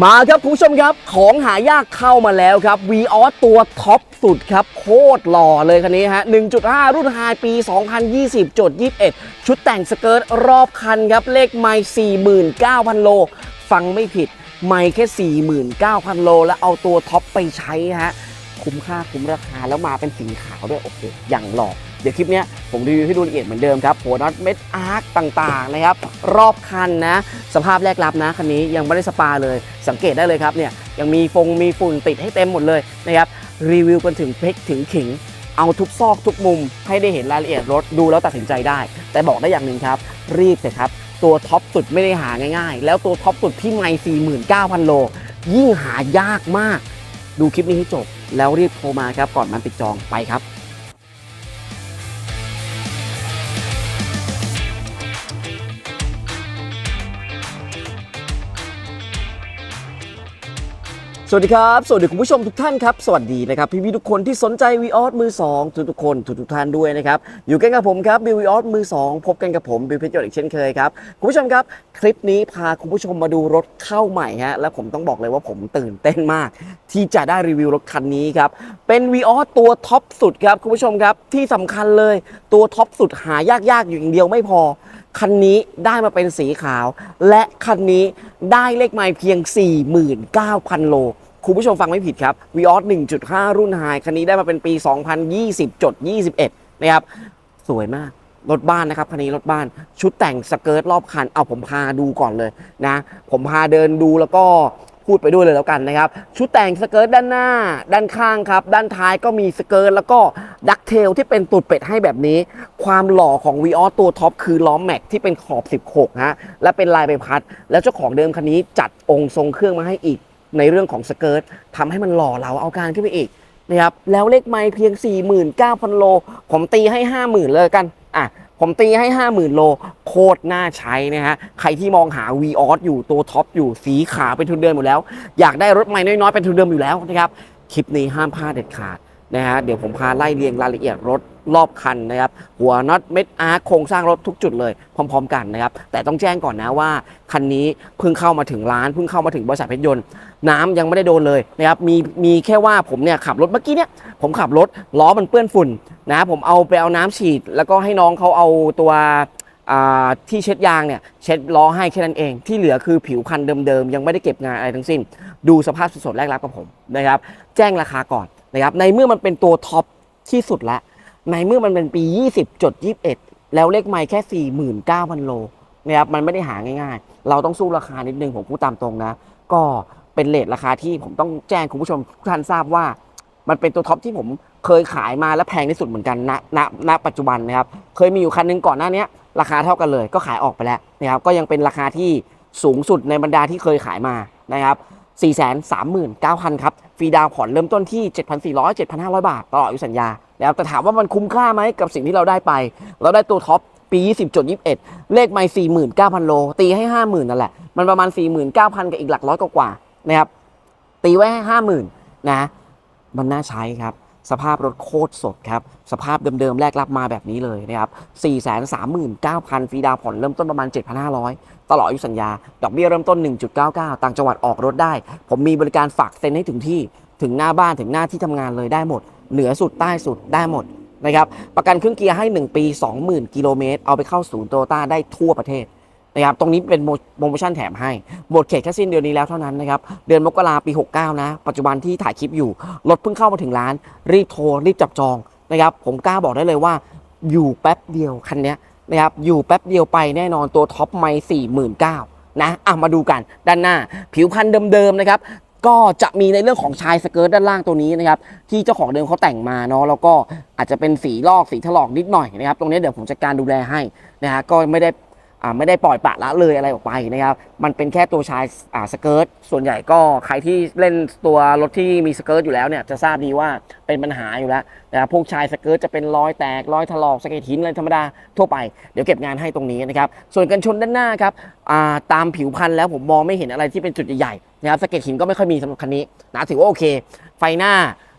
มาครับคุณผู้ชมครับของหายากเข้ามาแล้วครับ v ีออตัวท็อปสุดครับ โคตรหล่อเลยคันนี้ฮะ 1.5 รุ่นไฮปี 2020จด21 ชุดแต่งสเกิร์ตรอบคันครับ เลขไมล์49,000 โล ฟังไม่ผิด ไม่แค่ 49,000 โล แล้วเอาตัวท็อปไปใช้ฮะ คุ้มค่าคุ้มราคาแล้วมาเป็นสีขาวด้วย โอ้โหอย่างหล่อ เดี๋ยวคลิปนี้ผมรีวิวให้ดูละเอียดเหมือนเดิมครับหัวน็อตเม็ดอาร์คต่างๆนะครับรอบคันนะ สภาพแรกรับนะคันนี้ยังไม่ได้สปาเลย สังเกตได้เลยครับเนี่ยยังมีฟงมีฝุ่นติดให้เต็มหมดเลยนะครับรีวิวกันถึงเพกถึงขิงเอาทุกซอกทุกมุมให้ได้เห็นรายละเอียดรถดูแล้วตัดสินใจได้ แต่บอกได้อย่างหนึ่งครับ รีบเถอะครับ ตัวท็อปสุดไม่ได้หาง่ายๆ แล้วตัวท็อปสุดที่ไม่49,000 โล ยิ่งหายากมาก ดูคลิปนี้ให้จบ แล้วรีบโทรมาครับก่อนมันติดจองไปครับ สวัสดีครับ สวัสดีคุณผู้ชมทุกท่านครับ สวัสดีนะครับ พี่พี่ทุกคนที่สนใจวีออสมือ 2 ทุกทุกๆคนทุกทุกๆท่านด้วยนะครับ อยู่กันกับผมครับบิววีออสมือ 2 พบกันกับผมบิวเพชรยศอีกเช่นเคยครับ คุณผู้ชมครับ คลิปนี้พาคุณผู้ชมมาดูรถเข้าใหม่ฮะและผมต้องบอกเลยว่าผมตื่นเต้นมาก ที่จะได้รีวิวรถคันนี้ครับ เป็นวีออสตัวท็อปสุดครับคุณผู้ชมครับที่สำคัญเลยตัวท็อปสุดหายากๆอยู่อย่างเดียวไม่พอคันนี้ได้มาเป็นสีขาว และคันนี้ได้เลขไมล์เพียง 49,000 โล คุณผู้ชมฟังไม่ผิดครับ v ีออส1.5 รุ่นไฮคันนี้ได้มาเป็นปี 2020จด21 นะครับ สวยมาก รถบ้านนะครับ คันนี้รถบ้าน ชุดแต่งสเกิร์ตรอบคัน เอาผมพาดูก่อนเลยนะ ผมพาเดินดูแล้วก็พูดไปด้วยเลยแล้วกันนะครับ ชุดแต่งสเกิร์ตด้านหน้า ด้านข้างครับ ด้านท้ายก็มีสเกิร์ตแล้วก็ดักเทลที่เป็นตูดเป็ดให้แบบนี้ ความหล่อของ v ีออสตัวท็อปคือล้อมแม็กที่เป็นขอบ 16ฮะและเป็นลายใบพัด แล้วเจ้าของเดิมคันนี้จัดองค์ทรงเครื่องมาให้อีก ในเรื่องของสเกิร์ตทำให้มันหล่อเหลาเอาการขึ้นไปอีกนะครับแล้วเลขไมล์เพียง 49,000 โล ผมตีให้ 50,000 เลยกันอะผมตีให้ 50,000 โล โคตรน่าใช้นะฮะ ใครที่มองหา v ีออสอยู่ตัวท็อปอยู่สีขาวเป็นทุนเดิมอยู่แล้ว อยากได้รถใหม่น้อยๆ เป็นทุนเดิมอยู่แล้วนะครับ คลิปนี้ห้ามพลาดเด็ดขาดนะฮะเดี๋ยวผมพาไล่เรียงรายละเอียดรถ รอบคันนะครับหัวน็อตเม็ดอาร์คโครงสร้างรถทุกจุดเลยพร้อม ๆ กันนะครับแต่ต้องแจ้งก่อนนะว่าคันนี้เพิ่งเข้ามาถึงร้านเพิ่งเข้ามาถึงบริษัทเพชรยนต์น้ำยังไม่ได้โดนเลยนะครับมีมีแค่ว่าผมเนี่ยขับรถเมื่อกี้เนี่ยผมขับรถล้อมันเปื้อนฝุ่นนะผมเอาไปเอาน้ำฉีด แล้วก็ให้น้องเขาเอาตัวที่เช็ดยางเนี่ยเช็ดล้อให้แค่นั้นเอง ที่เหลือคือผิวคันธ์เดิมๆ ยังไม่ได้เก็บงานอะไรทั้งสิ้น ดูสภาพสดๆแรกรับกับผมนะครับ แจ้งราคาก่อนนะครับในเมื่อมันเป็นตัวท็อปที่สุดแล้ว ในเมื่อมันเป็นปี 20จด21 แล้วเลขไมล์แค่ 49,000 โลนะครับมันไม่ได้หาง่ายๆ เราต้องสู้ราคานิดนึงผมพูดตามตรงนะ ก็เป็นเลทราคาที่ผมต้องแจ้งคุณผู้ชมทุกท่านทราบว่า มันเป็นตัวท็อปที่ผมเคยขายมาและแพงที่สุดเหมือนกันณณณปัจจุบันนะครับเคยมีอยู่คันหนึงก่อนหน้านี้ราคาเท่ากันเลย ก็ขายออกไปแล้วนะครับก็ยังเป็นราคาที่สูงสุดในบรรดาที่เคยขายมานะครับ439,000 ครับ ฟรีดาวน์ผ่อนเริ่มต้นที่ 7,400 7,500 บาทตลอดอายุสัญญา แล้วแต่ถามว่ามันคุ้มค่าไหมกับสิ่งที่เราได้ไป เราได้ตัวท็อปปี 20.21 เลขไม่ 49,000 โล ตีให้ 50,000 นั่นแหละ มันประมาณ 49,000 กับอีกหลักร้อยกว่าๆนะครับ ตีไว้ให้ 50,000 นะ มันน่าใช้ครับ สภาพรถโคตรสดครับ สภาพเดิมๆ แรกรับมาแบบนี้เลยนะครับ 439,000 ฟรีดาวน์ผ่อนเริ่มต้นประมาณ 7,500 ตลอดอายุสัญญา ดอกเบี้ยเริ่มต้น 1.99 ต่างจังหวัดออกรถได้ ผมมีบริการฝากเซ็นให้ถึงที่ ถึงหน้าบ้าน ถึงหน้าที่ทำงานเลยได้หมด เหนือสุดใต้สุดได้หมดนะครับประกันเครื่องเกียร์ให้ 1 ปี 20,000 กิโลเมตร เอาไปเข้าศูนย์โตโยต้าได้ทั่วประเทศนะครับตรงนี้เป็นโมโปรโมชั่นแถมให้ หมดเขตแค่สิ้นเดือนนี้แล้วเท่านั้นนะครับ เดือนมกราปี 69 นะ ปัจจุบันที่ถ่ายคลิปอยู่ รถเพิ่งเข้ามาถึงร้าน รีบโทร รีบจับจองนะครับ ผมกล้าบอกได้เลยว่า อยู่แป๊บเดียวคันนี้นะครับ อยู่แป๊บเดียวไปแน่นอนตัวท็อปไม่สี่หมื่นเก้านะอะมาดูกันด้านหน้า ผิวพันธุ์เดิมๆนะครับ ก็จะมีในเรื่องของชายสเกิร์ตด้านล่างตัวนี้นะครับที่เจ้าของเดิมเขาแต่งมาเนาะแล้วก็อาจจะเป็นสีลอกสีถลอกนิดหน่อยนะครับตรงนี้เดี๋ยวผมจัดการดูแลให้นะฮะก็ไม่ได้ ไม่ได้ปล่อยปะละเลยอะไรออกไปนะครับ มันเป็นแค่ตัวชายอ่าสเกิร์ต ส่วนใหญ่ก็ใครที่เล่นตัวรถที่มีสเกิร์ตอยู่แล้วเนี่ยจะทราบดีว่าเป็นปัญหาอยู่แล้วนะครับพวกชายสเกิร์ตจะเป็นรอยแตกรอยถลอกสเก็ดหินอะไรธรรมดาทั่วไป เดี๋ยวเก็บงานให้ตรงนี้นะครับ ส่วนกันชนด้านหน้าครับอ่าตามผิวพันธุ์แล้วผมมองไม่เห็นอะไรที่เป็นจุดใหญ่ๆนะครับสเก็ดหินก็ไม่ค่อยมีสำหรับคันนี้นะถือว่าโอเค ไฟหน้า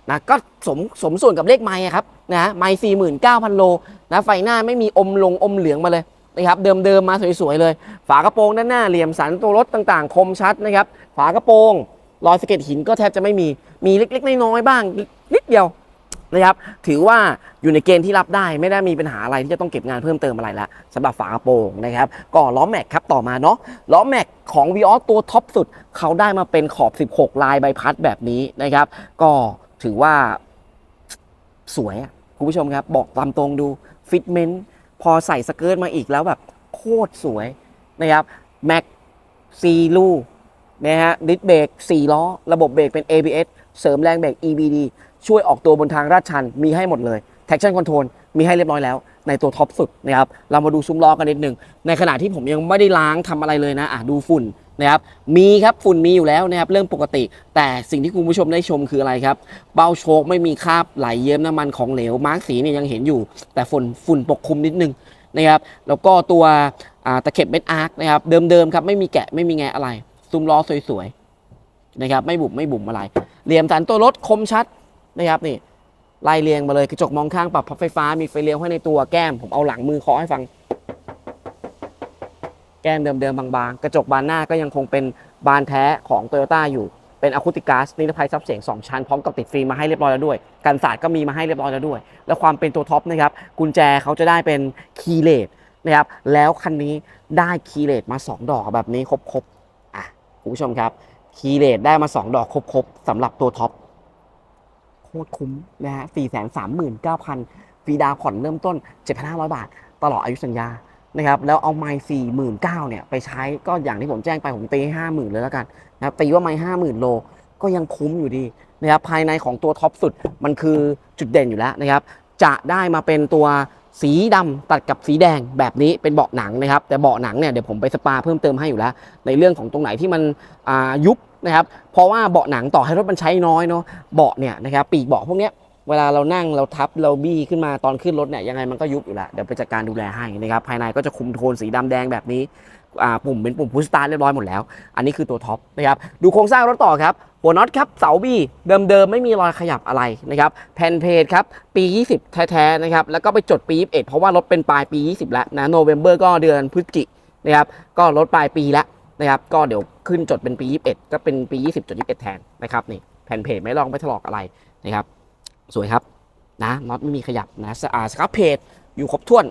นะก็สมสมส่วนกับเลขไม้ครับนะไม้สี่หมื่นเก้าพันโลนะไฟหน้าไม่มีอมลงอมเหลืองมาเลย นะครับเดิมๆมาสวยๆเลย ฝากระโปรงด้านหน้าเหลี่ยมสันตัวรถต่างๆ คมชัดนะครับ ฝากระโปรงรอยสะเก็ดหินก็แทบจะไม่มีมีเล็กๆน้อยๆบ้างนิดเดียวนะครับถือว่าอยู่ในเกณฑ์ที่รับได้ไม่ได้มีปัญหาอะไรที่จะต้องเก็บงานเพิ่มเติมอะไรล้วสำหรับฝากระโปรงนะครับก็ล้อแม็กครับต่อมาเนาะล้อแม็กของ v ีออตัวท็อปสุด เขาได้มาเป็นขอบ 16 ลายใบพัดแบบนี้นะครับ ก็ถือว่าสวยคุณผู้ชมครับ บอกตามตรงดูฟิตเมนต์ พอใส่สเกิร์ตมาอีกแล้วแบบโคตรสวยนะครับแม็กซีลูนะฮะดิสเบรก4ล้อ ระบบเบรกเป็น ABS เสริมแรงเบรก EBD ช่วยออกตัวบนทางราดชัน มีให้หมดเลย traction control มีให้เรียบร้อยแล้ว ในตัวท็อปสุดนะครับ เรามาดูซุ้มล้อกันนิดหนึ่ง ในขณะที่ผมยังไม่ได้ล้างทำอะไรเลยนะ อะ ดูฝุ่น นะครับมีครับฝุ่นมีอยู่แล้วนะครับเรื่องปกติ แต่สิ่งที่คุณผู้ชมได้ชมคืออะไรครับ เบ้าโชคไม่มีคราบไหลเยิ้มน้ำมันของเหลวมาร์กสีเนี่ยยังเห็นอยู่ แต่ฝุ่นฝุ่นปกคลุมนิดนึงนะครับแล้วก็ตัวตะเข็บเม็ดอาร์คนะครับเดิมๆครับไม่มีแกะไม่มีแงะอะไร ซุ้มล้อสวยๆนะครับไม่บุบไม่บุ๋มอะไร เหลี่ยมสันตัวรถคมชัดนะครับนี่ไล่เรียงมาเลยกระจกมองข้างปรับพับไฟฟ้ามีไฟเลี้ยวให้ในตัวแก้ม ผมเอาหลังมือเคาะให้ฟัง แก้มเดิมๆบางๆ กระจกบานหน้าก็ยังคงเป็นบานแท้ของ t o y ยต้อยู่ เป็นอะคูติกัสนิรภัยซับเสียง 2 ชั้น พร้อมกับติดฟิล์มมาให้เรียบร้อยแล้วด้วย กันสาดก็มีมาให้เรียบร้อยแล้วด้วย และความเป็นตัวท็อปนะครับ กุญแจเขาจะได้เป็นคีย์เลสนะครับ แล้วคันนี้ได้คีย์เลสมา 2 ดอกแบบนี้ครบๆ อะคุณผู้ชมครับ คีย์เลสได้มา 2 ดอกครบๆสำหรับตัวท็อปโคตรคุ้มนะฮะ 4 3 9 0 0 0ฟรีดาวน์ผ่อนเริ่มต้น 7,500 บาท ตลอดอายุสัญญา นะครับแล้วเอาไมค์สี่หมื่นเก้าเนี่ยไปใช้ก็อย่างที่ผมแจ้งไปผมตีห้าหมื่นเลยแล้วกันนะครับตีว่าไมค์ห้าหมื่นโลก็ยังคุ้มอยู่ดีนะครับภายในของตัวท็อปสุดมันคือจุดเด่นอยู่แล้วนะครับจะได้มาเป็นตัวสีดำตัดกับสีแดงแบบนี้เป็นเบาะหนังนะครับ แต่เบาะหนังเนี่ยเดี๋ยวผมไปสปาเพิ่มเติมให้อยู่แล้ว ในเรื่องของตรงไหนที่มันยุบนะครับเพราะว่าเบาะหนังต่อให้รถมันใช้น้อยเนาะเบาะเนี่ยนะครับปีกเบาะพวกเนี้ย เวลาเรานั่งเราทับเราบี้ขึ้นมาตอนขึ้นรถเนี่ยยังไงมันก็ยุบอยู่ล้วเดี๋ยวไปจัดการดูแลให้นะครับภายในก็จะคุมโทนสีดำแดงแบบนี้ปุ่มเป็นปุ่มพุชสตาร์เรียบร้อยหมดแล้ว อันนี้คือตัวท็อปนะครับดูโครงสร้างรถต่อครับหัวน็อตครับเสาบี้เดิมๆไม่มีรอยขยับอะไรนะครับแผ่นเพจครับปี 20 แท้ๆนะครับแล้วก็ไปจดปี 21 เพราะว่ารถเป็นปลายปี 20 แล้วนะโนเวม ber ก็เดือนพฤศจิกนะครับก็รถปลายปีแล้วนะครับก็เดี๋ยวขึ้นจดเป็นปี 21 ก็เป็นปี 20จด21 แทนนะครับนี่แผ่นเพจไม่ลองไม่ถลอกอะไรนะครับ สวยครับนะน็อตไม่มีขยับนะสะอาดสครับเพจอยู่ครบถ้วน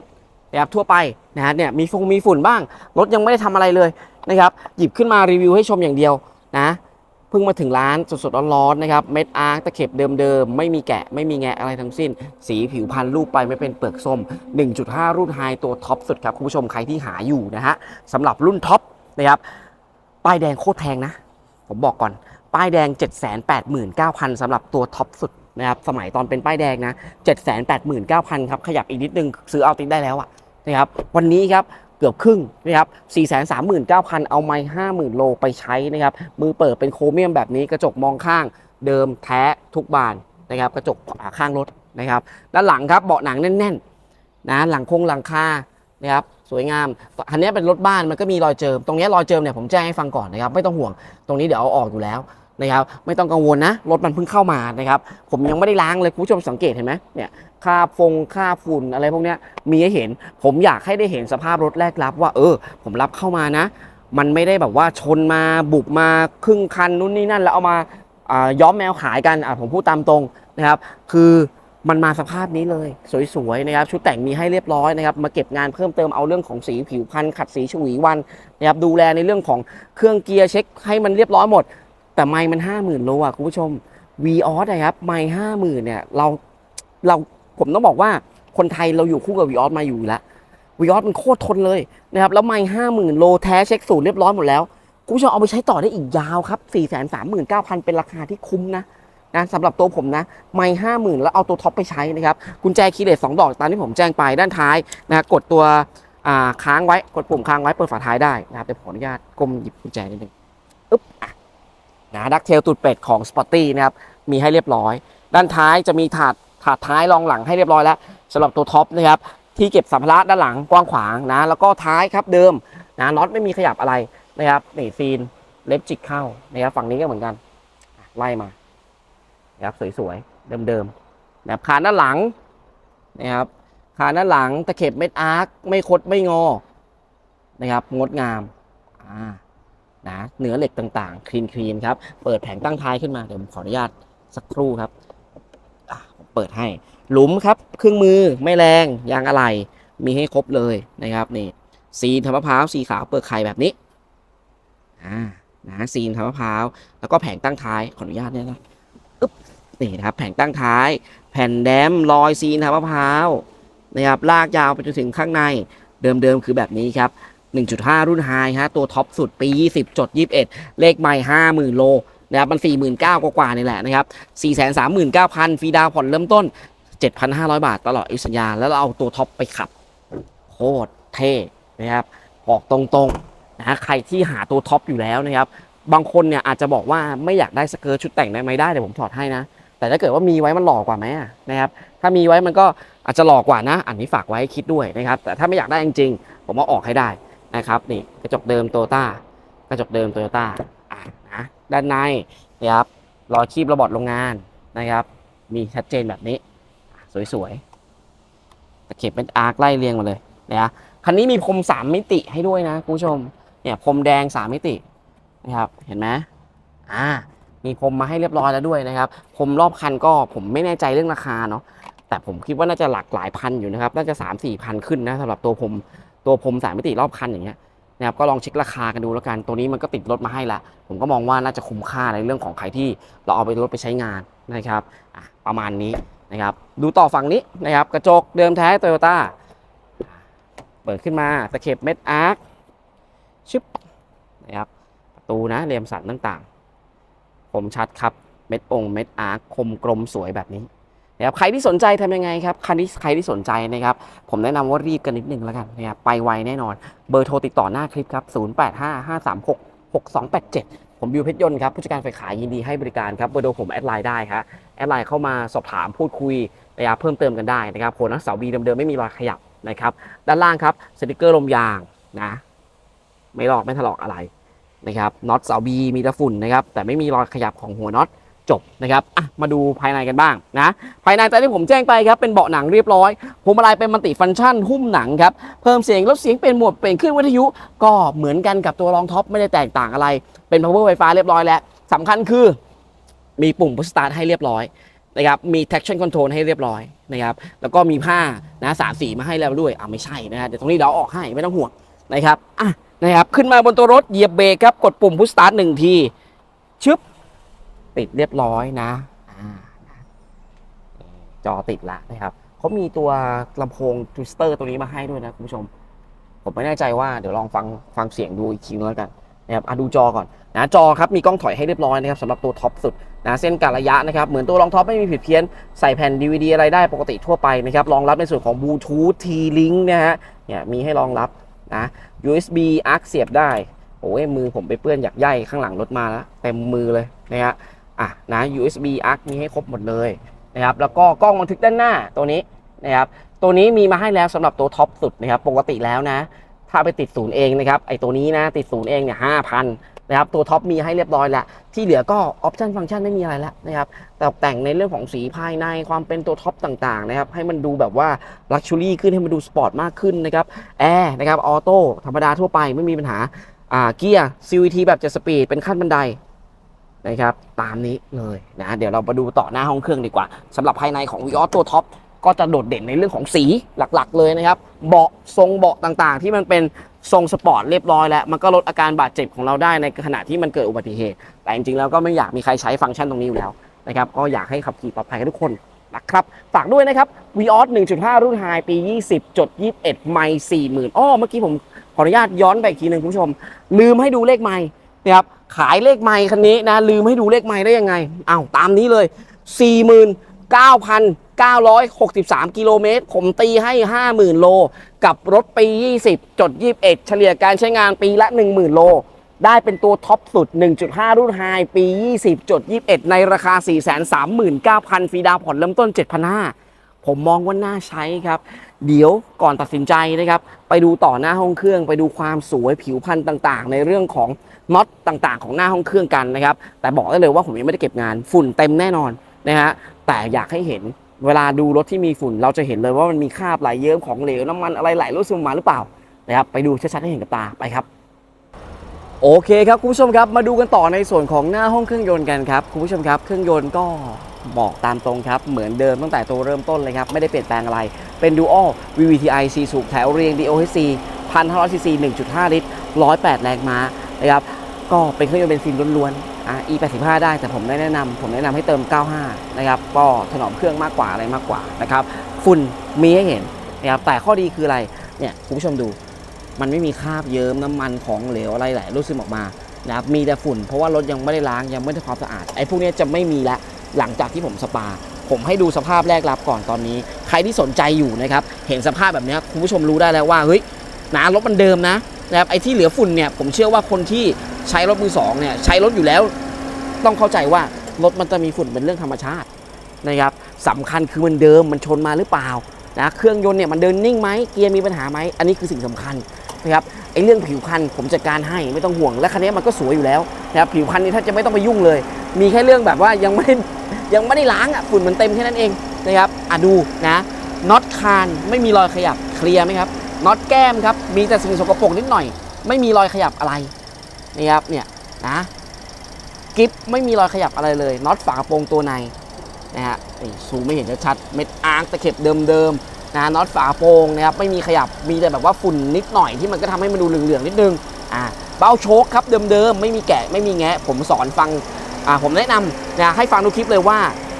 นะครับทั่วไปนะฮะเนี่ยมีฟงมีฝุ่นบ้างรถยังไม่ได้ทำอะไรเลยนะครับหยิบขึ้นมารีวิวให้ชมอย่างเดียวนะเพิ่งมาถึงร้านสดๆร้อนๆนะครับเม็ดอาร์ตะเข็บเดิมๆ ไม่มีแกะไม่มีแงะอะไรทั้งสิ้น สีผิวพันธุ์รูปไปไม่เป็นเปลือกส้ม 1.5 รุ่นไฮตัวท็อปสุดครับ คุณผู้ชมใครที่หาอยู่นะฮะสำหรับรุ่นท็อปนะครับป้ายแดงโคตรแพงนะ ผมบอกก่อน ป้ายแดง 789,000สำหรับตัวท็อปสุด นะครับสมัยตอนเป็นป้ายแดงนะ 789,000 ครับ ขยับอีกนิดนึง ซื้อเอาติดได้แล้วอะนะครับวันนี้ครับเกือบครึ่งนะครับ 439,000 เอาไม้50,000 โลไปใช้นะครับมือเปิดเป็นโครเมียมแบบนี้กระจกมองข้างเดิมแท้ทุกบานนะครับกระจกข้างรถนะครับด้านหลังครับเบาะหนังแน่นๆนะหลังคงหลังคานะครับสวยงามอันนี้เป็นรถบ้านมันก็มีรอยเจิม ตรงนี้รอยเจิมเนี่ยผมแจ้งให้ฟังก่อนนะครับไม่ต้องห่วง ตรงนี้เดี๋ยวเอาออกอยู่แล้ว นะครับไม่ต้องกังวลนะรถมันเพิ่งเข้ามานะครับผมยังไม่ได้ล้างเลยคุณผู้ชมสังเกตเห็นไหมเนี่ยคราบฟงคราบฝุ่นอะไรพวกนี้มีให้เห็น ผมอยากให้ได้เห็นสภาพรถแรกรับว่าเออ ผมรับเข้ามานะ มันไม่ได้แบบว่าชนมาบุกมาครึ่งคันนู่นนี่นั่น แล้วเอามาย้อมแมวขายกันอะผมพูดตามตรงนะครับ คือมันมาสภาพนี้เลยสวยๆนะครับชุดแต่งมีให้เรียบร้อยนะครับมาเก็บงานเพิ่มเติมเอาเรื่องของสีผิวพันธ์ขัดสีฉวีวันนะครับดูแลในเรื่องของเครื่องเกียร์เช็คให้มันเรียบร้อยหมด แต่ไม่มันห้าหมื่นโลอะคุณผู้ชม v ีออสนะครับไม่ห้าหมื่นเนี่ยเราเราผมต้องบอกว่าคนไทยเราอยู่คู่กับ v ีออสมาอยู่แล้ว v ีออสมันโคตรทนเลยนะครับแล้วไม่ห้าหมื่นโลแท้เช็คสูตรเรียบร้อยหมดแล้วคุณผู้ชมเอาไปใช้ต่อได้อีกยาวครับ4 3 3 9 0 0 0 เป็นราคาที่คุ้มนะนะสำหรับตัวผมนะ ไม่ห้าหมื่นแล้วเอาตัวท็อปไปใช้นะครับ กุญแจคีย์เลสสองดอกตามที่ผมแจ้งไปด้านท้ายนะกดตัวค้างไว้ กดปุ่มค้างไว้เปิดฝาท้ายได้นะครับเดี๋ยวผมขออนุญาตก้มหยิบกุญแจนิดนึงอึ๊บอะ นะดักเทลตูดเป็ดของ Spotty นะครับมีให้เรียบร้อย ด้านท้ายจะมีถาดถาดท้ายรองหลังให้เรียบร้อยแล้วสำหรับตัวท็อปนะครับที่เก็บสัมภาระด้านหลังกว้างขวางนะแล้วก็ท้ายครับเดิมนะน็อตไม่มีขยับอะไรนะครับนี่ซีนเล็บจิกเข้านะครับฝั่งนี้ก็เหมือนกันไล่มานะครับสวยๆเดิมๆนะครับคานด้านหลังนะครับคานด้านหลังตะเข็บเม็ดอาร์คไม่คดไม่งอนะครับงดงามอ่า นะเนื้อเหล็กต่างๆ คลีนคลีนครับ เปิดแผงตั้งท้ายขึ้นมา เดี๋ยวผมขออนุญาตสักครู่ครับเปิดให้ หลุมครับ เครื่องมือไม่แรง ยางอะไหล่มีให้ครบเลยนะครับนี่ซีนทำมะพร้าวสีขาวเปลือกไข่แบบนี้อ่านะซีนทำมะพร้าวแล้วก็แผงตั้งท้ายขออนุญาตเนี่ยนะอึ๊บนี่นะครับแผงตั้งท้าย แผ่นแดมรอยซีนทำมะพร้าวนะครับลากยาวไปจนถึงข้างในเดิมๆคือแบบนี้ครับ 1.5 รุ่นไฮฮะตัวท็อปสุดปี 20 จด 21 เลขใหม่ 50,000 โลนะครับมัน 49,000 กว่าๆนี่แหละนะครับ 439,000 ฟรีดาวผ่อนเริ่มต้น 7,500 บาทตลอดอายุสัญญา แล้วเราเอาตัวท็อปไปขับ โคตรเท่นะครับบอกตรงๆนะใครที่หาตัวท็อปอยู่แล้วนะครับบางคนเนี่ยอาจจะบอกว่าไม่อยากได้สเกิร์ตชุดแต่งได้ไหมได้เดี๋ยวผมถอดให้นะ แต่ถ้าเกิดว่ามีไว้มันหล่อกว่าไหมอะนะครับถ้ามีไว้มันก็อาจจะหล่อกว่านะ อันนี้ฝากไว้คิดด้วยนะครับแต่ถ้าไม่อยากได้จริงๆผมเอาออกให้ได้ นะครับนี่กระจกเดิมโตต้ากระจกเดิมโตโยต้าอะนะด้านในนะครับรอยคีบระบอดโรงงานนะครับ มีชัดเจนแบบนี้ สวยๆตะเข็บเป็นอาร์คไล่เรียงมาเลยนะคันนี้มีพรมสามมิติให้ด้วยนะคุณผู้ชมเนี่ยพรมแดงสามมิตินะครับเห็นไหมอ่ามีพรมมาให้เรียบร้อยแล้วด้วยนะครับพรมรอบคันก็ผมไม่แน่ใจเรื่องราคาเนาะแต่ผมคิดว่าน่าจะหลักหลายพันอยู่นะครับ น่าจะ3 4มสี่พันขึ้นนะสำหรับตัวผม ตัวพรมสามมิติรอบคันอย่างเงี้ยนะครับก็ลองเช็คราคากันดูแล้วกัน ตัวนี้มันก็ติดรถมาให้ละ ผมก็มองว่าน่าจะคุ้มค่าในเรื่องของใครที่เราเอาไปรถไปใช้งานนะครับประมาณนี้นะครับดูต่อฝั่งนี้นะครับกระจกเดิมแท้โตโยต้าเปิดขึ้นมาตะเข็บเม็ดอาร์คชึบนะครับประตูนะเรียมสันต่างๆ ผมชัดครับเม็ดองเม็ดอาร์คคมกลมสวยแบบนี้ นะครับใครที่สนใจทำยังไงครับคันที่ใครที่สนใจนะครับ ผมแนะนำว่ารีบกันนิดนึงแล้วกันนะครับไปไวแน่นอน เบอร์โทรติดต่อหน้าคลิปครับ 0855366287 ผมบิวเพชรยนต์ครับ ผู้จัดการฝ่ายขายยินดีให้บริการครับเบอร์โทรผมแอดไลน์ได้ครับแอดไลน์เข้ามาสอบถามพูดคุยนะครับเพิ่มเติมกันได้นะครับโคนนักเสาบีเดิมๆไม่มีรอยขยับนะครับด้านล่างครับสติกเกอร์ลมยางนะไม่ลอกไม่ถลอกอะไรนะครับน็อตเสาบีมีแต่ฝุ่นนะครับแต่ไม่มีรอยขยับของหัวน็อต จบนะครับอะมาดูภายในกันบ้างนะภายในแต่ที่ผมแจ้งไปครับเป็นเบาะหนังเรียบร้อยพวงมาลัยเป็นมัลติฟังก์ชันหุ้มหนังครับเพิ่มเสียงลดเสียงเป็นโหมดเปลี่ยนขึ้นวิทยุ ก็เหมือนกันกับตัวรองท็อปไม่ได้แตกต่างอะไร เป็น power ไฟฟ้าเรียบร้อยแล้วสำคัญคือมีปุ่ม push start ให้เรียบร้อยนะครับมี traction control ให้เรียบร้อยนะครับแล้วก็มีผ้านะสามสีมาให้แล้วด้วยอ่าไม่ใช่นะฮะเดี๋ยวตรงนี้เดี๋ยวเอาออกให้ไม่ต้องห่วงนะครับอะนะครับขึ้นมาบนตัวรถเหยียบเบรกครับกดปุ่มพุชสตาร์ทหนึ่งทีชึบ ติดเรียบร้อยนะอ่าจอติดละนะครับเขามีตัวลำโพงทวิสเตอร์ตัวนี้มาให้ด้วยนะคุณผู้ชม ผมไม่แน่ใจว่าเดี๋ยวลองฟังฟังเสียงดูอีกทีนึงแล้วกันนะครับอะดูจอก่อนนะจอครับมีกล้องถอยให้เรียบร้อยนะครับสำหรับตัวท็อปสุดนะเส้นการระยะนะครับเหมือนตัวรองท็อปไม่มีผิดเพี้ยนใส่แผ่น DVD อะไรได้ปกติทั่วไปนะครับรองรับในส่วนของบลูทูธ T-Link นะฮะเนี่ยมีให้รองรับนะ USB ARC เสียบได้โอ้ยมือผมไปเปื้อนอยากใยข้างหลังรถมาแล้วเต็มมือเลยนะฮะ อะนะ USB ARC มีให้ครบหมดเลยนะครับแล้วก็กล้องบันทึกด้านหน้าตัวนี้นะครับตัวนี้มีมาให้แล้วสำหรับตัวท็อปสุดนะครับปกติแล้วนะ ถ้าไปติดศูนย์เองนะครับไอตัวนี้นะติดศูนย์เองเนี่ยห้าพันนะครับตัวท็อปมีให้เรียบร้อยแล้ว ที่เหลือก็ออปชันฟังก์ชันไม่มีอะไรแล้วนะครับแต่แต่งในเรื่องของสีภายในความเป็นตัวท็อปต่างๆนะครับให้มันดูแบบว่าลักชัวรี่ขึ้นให้มันดูสปอร์ตมากขึ้นนะครับแอร์นะครับออโต้ธรรมดาทั่วไปไม่มีปัญหาอ่าเกียร์ CVT แบบ7สปีดเป็นขั้นบันได นะครับตามนี้เลยนะเดี๋ยวเรามาดูต่อหน้าห้องเครื่องดีกว่าสำหรับภายในของ v ีออตัวท็อปก็จะโดดเด่นในเรื่องของสีหลักๆ เลยนะครับ เบาะทรงเบาะต่างๆ ที่มันเป็นทรงสปอร์ตเรียบร้อยแล้วมันก็ลดอาการบาดเจ็บของเราได้ในขณะที่มันเกิดอุบัติเหตุ แต่จริงๆแล้วก็ไม่อยากมีใครใช้ฟังก์ชันตรงนี้อยู่แล้วนะครับก็อยากให้ขับขี่ปลอดภัยกันทุกคนนะครับฝากด้วยนะครับ v ีออ1.5 รุ่นไฮปี 20 จด 21 ไม่40,000อ้อเมื่อกี้ผมขออนุญาตย้อนไปอีกทีหนึ่งคุณผู้ชม ลืมให้ดูเลขไม่นะครับ ขายเลขไม่คันนี้นะ ลืมให้ดูเลขไม่ได้ยังไงอ้าวตามนี้เลย 49,963 กิโลเมตร ผมตีให้ 50,000 โล กับรถปี 20 จด 21 เฉลี่ยการใช้งานปีละ 10,000 โล ได้เป็นตัวท็อปสุด 1.5 รุ่นไฮปี 20 จด 21 ในราคา 439,000 ฟรีดาวน์ผ่อนเริ่มต้น 7,500ผมมองว่าน่าใช้ครับ เดี๋ยวก่อนตัดสินใจนะครับ ไปดูต่อหน้าห้องเครื่อง ไปดูความสวยผิวพรรณต่างๆ ในเรื่องของ น็อตต่างๆ ของหน้าห้องเครื่องกันนะครับ แต่บอกได้เลยว่าผมยังไม่ได้เก็บงานฝุ่นเต็มแน่นอนนะฮะแต่อยากให้เห็นเวลาดูรถที่มีฝุ่น เราจะเห็นเลยว่ามันมีคราบไหลเยิ้มของเหลวน้ำมันอะไรไหลรั่วซึมมาหรือเปล่านะครับไปดูชัดๆให้เห็นกับตาไปครับโอเคครับคุณผู้ชมครับมาดูกันต่อในส่วนของหน้าห้องเครื่องยนต์กันครับคุณผู้ชมครับ เครื่องยนต์ก็บอกตามตรงครับ เหมือนเดิมตั้งแต่ตัวเริ่มต้นเลยครับ ไม่ได้เปลี่ยนแปลงอะไร เป็น Dual VVTi 4สูบแถวเรียง DOHC 1,500 cc 1.5 ลิตร 108 แรงม้านะครับ ก็เป็นเครื่องยนต์เบนซินล้วนๆอะ E85 ได้แต่ผมไม่แนะนำผมแนะนำให้เติม 95 นะครับ ก็ถนอมเครื่องมากกว่าอะไรมากกว่านะครับฝุ่นมีให้เห็นนะครับแต่ข้อดีคืออะไรเนี่ยคุณผู้ชมดู มันไม่มีคราบเยิ้มน้ำมันของเหลวอะไรไหลรูดซึมออกมานะครับมีแต่ฝุ่นเพราะว่ารถยังไม่ได้ล้างยังไม่ได้ความสะอาดไอ้พวกนี้จะไม่มีละหลังจากที่ผมสปา ผมให้ดูสภาพแรกรับก่อนตอนนี้ ใครที่สนใจอยู่นะครับเห็นสภาพแบบนี้คุณผู้ชมรู้ได้แล้วว่าเฮ้ยนะรถมันเดิมนะนะครับไอ้ที่เหลือฝุ่นเนี่ยผมเชื่อว่าคนที่ ใช้รถมือสองเนี่ยใช้รถอยู่แล้ว ต้องเข้าใจว่ารถมันจะมีฝุ่นเป็นเรื่องธรรมชาตินะครับสำคัญคือมันเดิมมันชนมาหรือเปล่านะเครื่องยนต์เนี่ยมันเดินนิ่งไหมเกียร์มีปัญหาไหมอันนี้คือสิ่งสำคัญนะครับไอ้เรื่องผิวพรรณผมจัดการให้ไม่ต้องห่วงและคันนี้มันก็สวยอยู่แล้วนะครับผิวพรรณนี่ถ้าจะไม่ต้องไปยุ่งเลย มีแค่เรื่องแบบว่ายังไม่ยังไม่ได้ล้างอะฝุ่นมันเต็มแค่นั้นเองนะครับอะดูนะน็อตคานไม่มีรอยขยับเคลียร์ไหมครับน็อตแก้มครับมีแต่สิ่งสกปรกนิดหน่อย ไม่มีรอยขยับอะไร นี่ครับเนี่ยนะกิฟไม่มีรอยขยับอะไรเลยน็อตฝากระโปรงตัวในนะฮะซูมไม่เห็นชัดเม็ดอาร์ตะเข็บเดิมๆนะน็อตฝาโปรงนะครับไม่มีขยับมีแต่แบบว่าฝุ่นนิดหน่อยที่มันก็ทำให้มันดูเหลืองๆนิดนึงอ่าเบ้าโชคครับเดิมๆไม่มีแกะไม่มีแงะผมสอนฟังอ่าผมแนะนำนะให้ฟังทุกคลิปเลยว่า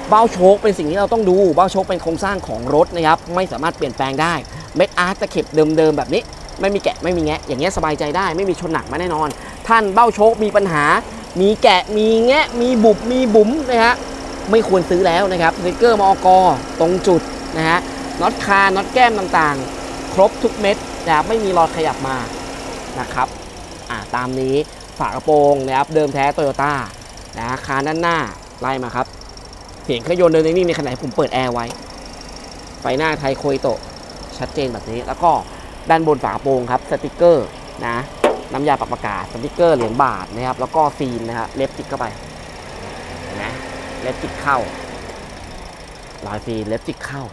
เบ้าโชคเป็นสิ่งที่เราต้องดูเบ้าโชคเป็นโครงสร้างของรถนะครับไม่สามารถเปลี่ยนแปลงได้เม็ดอาร์ตตะเข็บเดิมๆแบบนี้ ไม่มีแกะไม่มีแงะ อย่างเงี้ยสบายใจได้ไม่มีชนหนักมาแน่นอน ท่านเบ้าโชคมีปัญหา มีแกะมีแงะ มีบุบมีบุ๋มนะฮะไม่ควรซื้อแล้วนะครับสติกเกอร์มอกตรงจุดนะฮะน็อตคาน็อตแก้มต่างๆ ครบทุกเม็ดนะครับไม่มีรอยขยับมานะครับอ่าตามนี้ฝากระโปรงนะครับเดิมแท้โตโยต้านะคานด้านหน้าไล่มาครับเสียงเครื่องยนต์เดินนิ่งๆในขณะผมเปิดแอร์ไว้ ไฟหน้าไทยโคยโตชัดเจนแบบนี้แล้วก็ ด้านบนฝากระโปรงครับสติกเกอร์นะน้ำยาปรับอากาศสติกเกอร์เหรียญบาทนะครับแล้วก็ซีนนะครับเล็บติดเข้าไปนไหมเล็บติดเข้ารอยซีนเล็บติดเข้า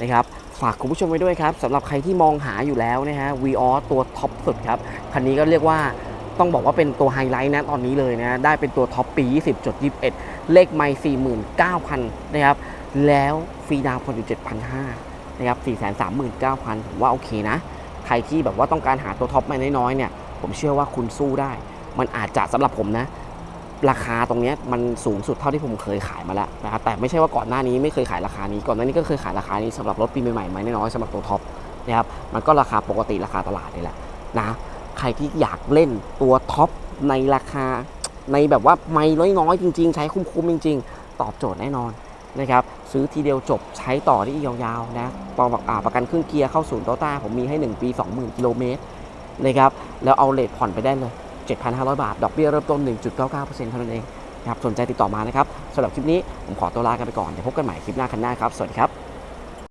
นะครับฝากคุณผู้ชมไว้ด้วยครับสำหรับใครที่มองหาอยู่แล้วนะฮะ v ีออตัวท็อปสุดครับคันนี้ก็เรียกว่าต้องบอกว่าเป็นตัวไฮไลท์นะตอนนี้เลยนะได้เป็นตัวท็อปปี 20.21 เลขไม่49,000 นะครับ แล้วฟรีดาวน์ผ่อนอยู่7,500 นะครับ 439,000ผมว่าโอเคนะ รที่แบบว่าต้องการหาตัวท็อปมาน้อยๆเนี่ยผมเชื่อว่าคุณสู้ได้ มันอาจจะสำหรับผมนะ ราคาตรงนี้มันสูงสุดเท่าที่ผมเคยขายมาแล้วนะครับแต่ไม่ใช่ว่าก่อนหน้านี้ไม่เคยขายราคานี้ก่อนหน้านี้ก็เคยขายราคานี้สำหรับรถปีใหม่ๆม่น้อยๆสำหรับตัวท็อปนะครับมันก็ราคาปกติราคาตลาดนี่แหละนะใครที่อยากเล่นตัวท็อปในราคาในแบบว่าไม่น้อยๆจริง ๆ ใช้คุ้มๆจริง ๆ ตอบโจทย์แน่นอน นะครับซื้อทีเดียวจบใช้ต่อได้อีกยาวๆนะประกอ่าประกันเครื่องเกียร์เข้าศูนย์โตต้าผมมีให้ 1 ปี 20,000กิโลเมตรนะครับแล้วเอาเลทผ่อนไปได้เลย 7,500 บาท ดอกเบี้ยเริ่มต้น 1.99%เท่านั้นเองนะครับสนใจติดต่อมานะครับสำหรับคลิปนี้ผมขอตัวลากันไปก่อนเดี๋ยวพบกันใหม่คลิปหน้าคันหน้าครับ สวัสดีครับ